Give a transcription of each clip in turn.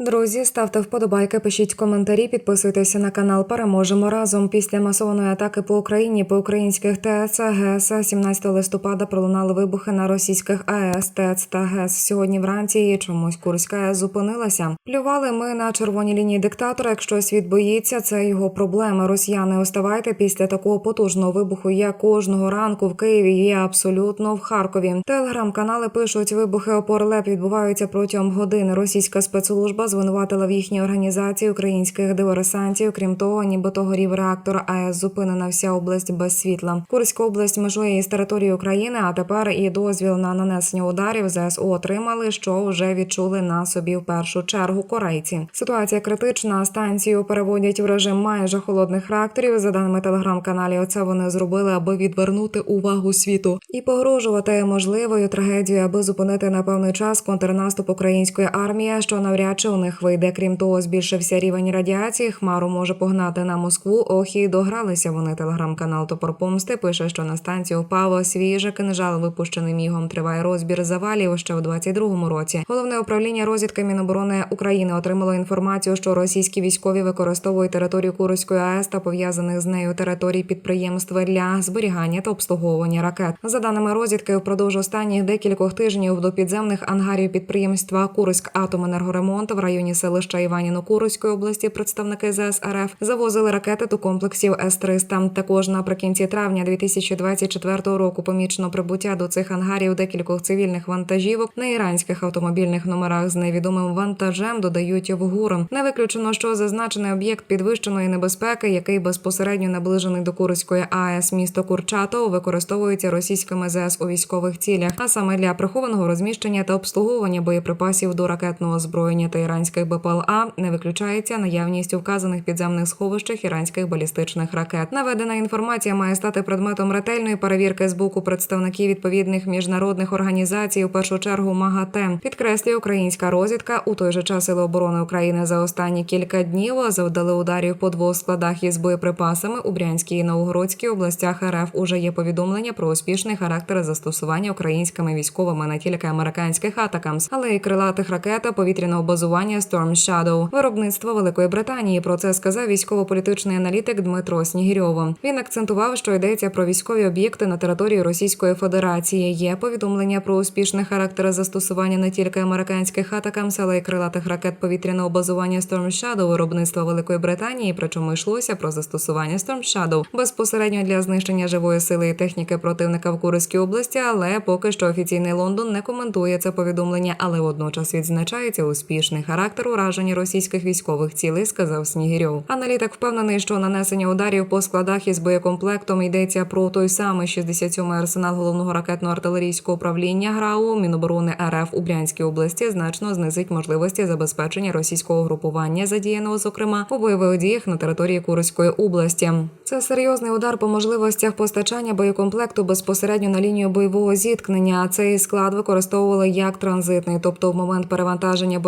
Друзі, ставте вподобайки, пишіть коментарі, підписуйтеся на канал. Переможемо разом. Після масованої атаки по Україні по українських ТЕЦ ГЕС 17 листопада пролунали вибухи на російських АЕС, ТЕЦ та ГЕС. Сьогодні вранці чомусь Курська АЕС зупинилася. Плювали ми на червоній лінії диктатора. Якщо світ боїться, це його проблеми. Росіяни, оставайте після такого потужного вибуху. Я кожного ранку в Києві є абсолютно в Харкові. Телеграм-канали пишуть, вибухи опор ЛЕП відбуваються протягом години. Російська спецслужба звинуватила в їхній організації українських диверсантів. Крім того, нібито горів реактор АЕС зупинена вся область без світла. Курська область межує із територією України, а тепер і дозвіл на нанесення ударів ЗСУ отримали, що вже відчули на собі в першу чергу корейці. Ситуація критична. Станцію переводять в режим майже холодних реакторів. За даними телеграм-каналів, це вони зробили, аби відвернути увагу світу і погрожувати можливою трагедією, аби зупинити на певний час контрнаступ української армії, що навряд чи у них вийде. Крім того, збільшився рівень радіації. Хмару може погнати на Москву. Ох, і догралися вони. Телеграм-канал Топор Помсти пише, що на станцію впав свіже кинжал, випущений мігом. Триває розбір завалів ще в 22-му році. Головне управління розвідки Міноборони України отримало інформацію, що російські військові використовують територію Курської АЕС та пов'язаних з нею територій підприємств для зберігання та обслуговування ракет. За даними розвідки, впродовж останніх декількох тижнів до підземних ангарів підприємства Курськ Атоменергоремонт в районі селища Іваніно Курської області представники ЗС РФ завозили ракети до комплексів С-300. Також наприкінці травня 2024 року помічено прибуття до цих ангарів декількох цивільних вантажівок на іранських автомобільних номерах з невідомим вантажем. Додають в ГУР. Не виключено, що зазначений об'єкт підвищеної небезпеки, який безпосередньо наближений до Курської АЕС місто Курчатов, використовується російськими ЗС у військових цілях, а саме для прихованого розміщення та обслуговування боєприпасів до ракетного озброєння та іранських БПЛА не виключається наявність у вказаних підземних сховищах іранських балістичних ракет. Наведена інформація має стати предметом ретельної перевірки з боку представників відповідних міжнародних організацій, у першу чергу МАГАТЕ. Підкреслює українська розвідка. У той же час Сили оборони України за останні кілька днів завдали ударів по двох складах із боєприпасами у Брянській і Новгородській областях РФ. Уже є повідомлення про успішний характер застосування українськими військовими не тільки американських атакамс, але й крилатих ракет повітряного базування Storm Shadow. Виробництво Великої Британії. Про це сказав військово-політичний аналітик Дмитро Снігірьов. Він акцентував, що йдеться про військові об'єкти на території Російської Федерації. Є повідомлення про успішний характер застосування не тільки американських атакамс, але й крилатих ракет повітряного базування Storm Shadow виробництва Великої Британії. Причому йшлося про застосування Storm Shadow безпосередньо для знищення живої сили і техніки противника в Курській області. Але поки що офіційний Лондон не коментує це повідомлення, але водночас відзначається успішний характер ураження російських військових цілей, сказав Снігірьов. Аналітик впевнений, що нанесення ударів по складах із боєкомплектом йдеться про той самий 67-й арсенал головного ракетно-артилерійського управління ГРАУ Міноборони РФ у Брянській області значно знизить можливості забезпечення російського групування, задіяного зокрема у бойових діях на території Курської області. Це серйозний удар по можливостях постачання боєкомплекту безпосередньо на лінію бойового зіткнення. Цей склад використовували як транзитний, тобто в момент перевантаження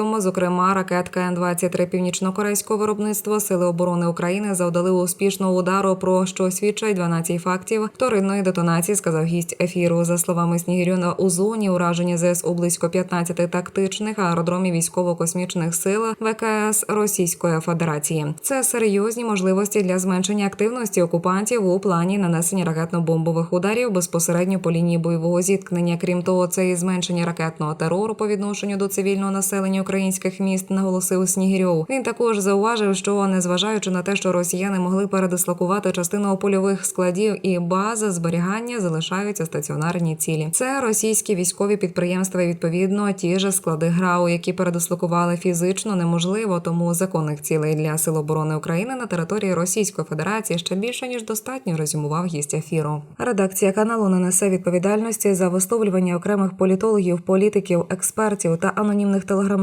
боєкомплектом, зокрема ракет КН-23 північно-корейського виробництва Сили оборони України завдали успішного удару, про що свідчать 12 фактів вторинної детонації, сказав гість ефіру. За словами Снігірюна, у зоні ураження ЗС у близько 15 тактичних аеродромів військово-космічних сил ВКС Російської Федерації. Це серйозні можливості для зменшення активності окупантів у плані нанесення ракетно-бомбових ударів безпосередньо по лінії бойового зіткнення. Крім того, це і зменшення ракетного терору по відношенню до цивільного населення українських міст, наголосив Снігірьов. Він також зауважив, що незважаючи на те, що росіяни могли передислокувати частину польових складів і бази зберігання залишаються стаціонарні цілі. Це російські військові підприємства. Відповідно, ті ж склади ГРАУ, які передислокували фізично, неможливо. Тому законних цілей для сил оборони України на території Російської Федерації ще більше ніж достатньо. Резюмував гість ефіру. Редакція каналу не несе відповідальності за висловлювання окремих політологів, політиків, експертів та анонімних